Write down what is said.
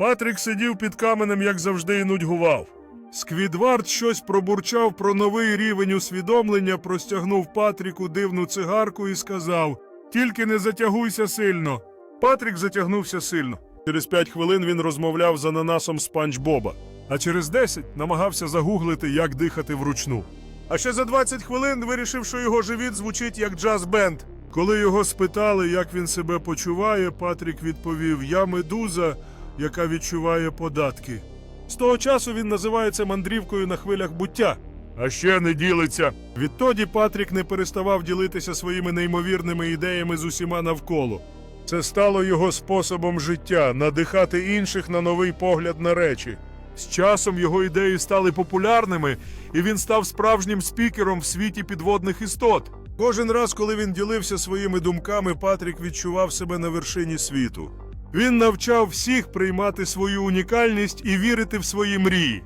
Патрік сидів під каменем, як завжди, і нудьгував. Сквідвард щось пробурчав про новий рівень усвідомлення, простягнув Патріку дивну цигарку і сказав: Тільки не затягуйся сильно. Патрік затягнувся сильно. Через п'ять хвилин він розмовляв з ананасом Спанч Боба, а через десять намагався загуглити, як дихати вручну. А ще за 20 хвилин вирішив, що його живіт звучить як джаз-бенд. Коли його спитали, як він себе почуває, Патрік відповів: Я медуза, яка відчуває податки. З того часу він називається мандрівкою на хвилях буття. А ще не ділиться. Відтоді Патрік не переставав ділитися своїми неймовірними ідеями з усіма навколо. Це стало його способом життя надихати інших на новий погляд на речі. З часом його ідеї стали популярними, і він став справжнім спікером в світі підводних істот. Кожен раз, коли він ділився своїми думками, Патрік відчував себе на вершині світу. Він навчав всіх приймати свою унікальність і вірити в свої мрії.